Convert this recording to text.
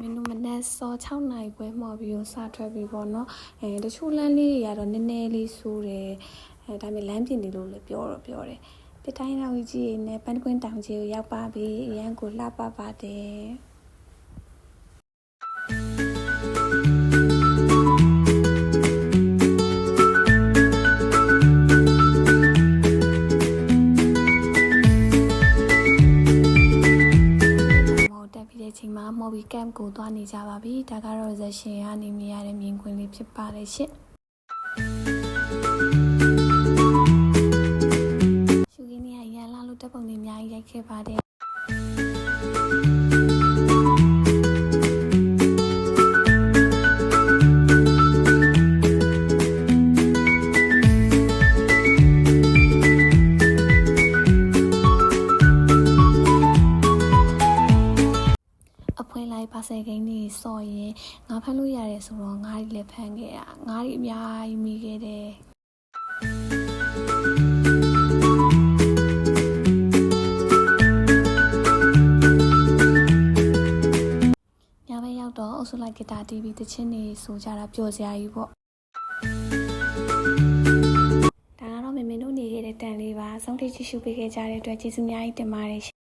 မင်းတို့မနက်စော6နာရီပွဲမှော်ပြီးတော့စထွက်ပြီပေါ့နော်အဲတချို့လမ်းလေးတွေကတော့နည်းနည်းလေးဆိုးတယ်အဲဒါပေမဲ့လမ်းပြင်နေလို့လည်းပြောတော့ပြောတယ်ပြတိုင်းတော်ကြီးနဲ့ပန်းပွင့်တောင်ကြီးကိုရောက်ပါပြီအရန်ကိုလှပပါတယ် မှာမော်ဘီကမ်ကိုသွားနေကြပါပြီဒါကတော့ဇက်ရှင်ကနေမြင်ရတဲ့မြင်ကွင်းလေးဖြစ်ပါတယ်ရှင့်ရှူကင်းနေရရန်လာလို့တက်ပုံတွေအများကြီးရိုက်ခဲ့ပါတယ် အဖွဲလိုက်ပါဆယ်ကိန်းတွေစော်ရင်ငါဖမ်းလို့ရတယ်ဆိုတော့ငါးရီလည်းဖမ်းခဲ့တာငါးရီအများကြီးမိခဲ့တယ်ညဘက်ရောက်တော့အုပ်စုလိုက်ဂီတာတီးပြီးတချင်းတွေဆိုကြတာပျော်စရာကြီးပေါ့ဒါကတော့မမေတို့နေခဲ့တဲ့တန်လေးပါဆုံးထိကြည့်ရှုပေးခဲ့ကြတဲ့အတွက်ကျေးဇူးအများကြီးတင်ပါတယ်ရှင်